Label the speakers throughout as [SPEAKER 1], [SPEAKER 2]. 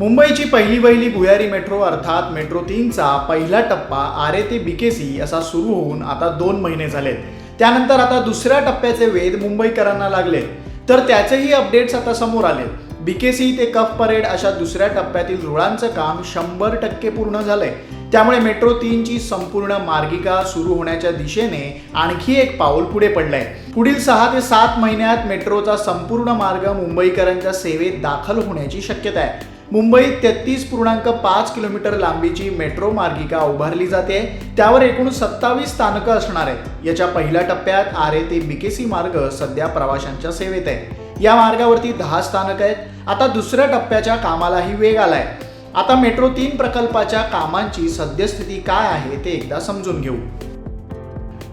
[SPEAKER 1] मुंबईची पहिली वहिली भुयारी मेट्रो अर्थात मेट्रो तीनचा पहिला टप्पा आरे ते बीकेसी असा सुरू होऊन आता दोन महिने झालेत. त्यानंतर आता दुसऱ्या टप्प्याचे वेध मुंबईकरांना लागले तर त्याचेही अपडेट्स आता समोर आले बीकेसी ते कफ परेड अशा दुसऱ्या टप्प्यातील रुळांचं काम शंभर टक्के पूर्ण झालंय. त्यामुळे मेट्रो तीनची संपूर्ण मार्गिका सुरू होण्याच्या दिशेने आणखी एक पाऊल पुढे पडलंय. पुढील सहा ते सात महिन्यात मेट्रोचा संपूर्ण मार्ग मुंबईकरांच्या सेवेत दाखल होण्याची शक्यता आहे. मुंबईत तेहतीस पूर्णांक पाच किलोमीटर लांबीची मेट्रो मार्गिका उभारली जाते. त्यावर एकूण सत्तावीस स्थानकं असणार आहेत. याच्या पहिल्या टप्प्यात आरे ते बीकेसी मार्ग सध्या प्रवाशांच्या सेवेत आहे या मार्गावरती दहा स्थानक आहेत. आता दुसऱ्या टप्प्याच्या कामालाही वेग आलाय. आता मेट्रो तीन प्रकल्पाच्या कामांची सद्यस्थिती काय आहे ते एकदा समजून घेऊ.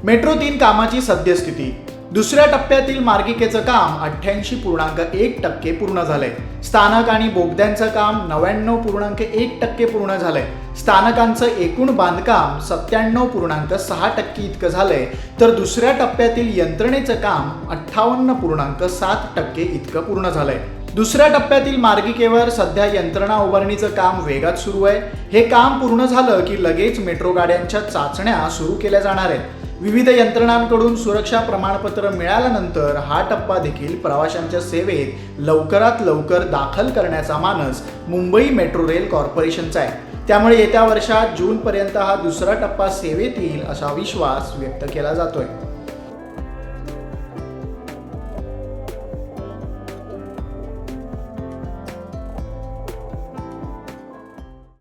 [SPEAKER 1] मेट्रो तीन कामाची सद्यस्थिती. दुसऱ्या टप्प्यातील मार्गिकेचं काम अठ्ठ्याऐंशी पूर्णांक एक टक्के पूर्ण झालंय. स्थानक आणि बोगद्यांचं काम नव्याण्णव पूर्णांक एक टक्के पूर्ण झालंय. स्थानकांचं एकूण बांधकाम सत्त्याण्णव पूर्णांक सहा टक्के इतकं झालंय. तर दुसऱ्या टप्प्यातील यंत्रणेचं काम अठ्ठावन्न पूर्णांक सात टक्के इतकं पूर्ण झालंय. दुसऱ्या टप्प्यातील मार्गिकेवर सध्या यंत्रणा उभारणीचं काम वेगात सुरू आहे. हे काम पूर्ण झालं की लगेच मेट्रो गाड्यांच्या चाचण्या सुरू केल्या जाणार आहेत. विविध यंत्रणांकडून सुरक्षा प्रमाणपत्र मिळाल्यानंतर हा टप्पा देखील प्रवाशांच्या सेवेत लवकरात लवकर दाखल करण्याचा मानस मुंबई मेट्रो रेल कॉर्पोरेशनचा आहे. त्यामुळे येत्या वर्षात जूनपर्यंत हा दुसरा टप्पा सेवेत येईल असा विश्वास व्यक्त केला जातोय.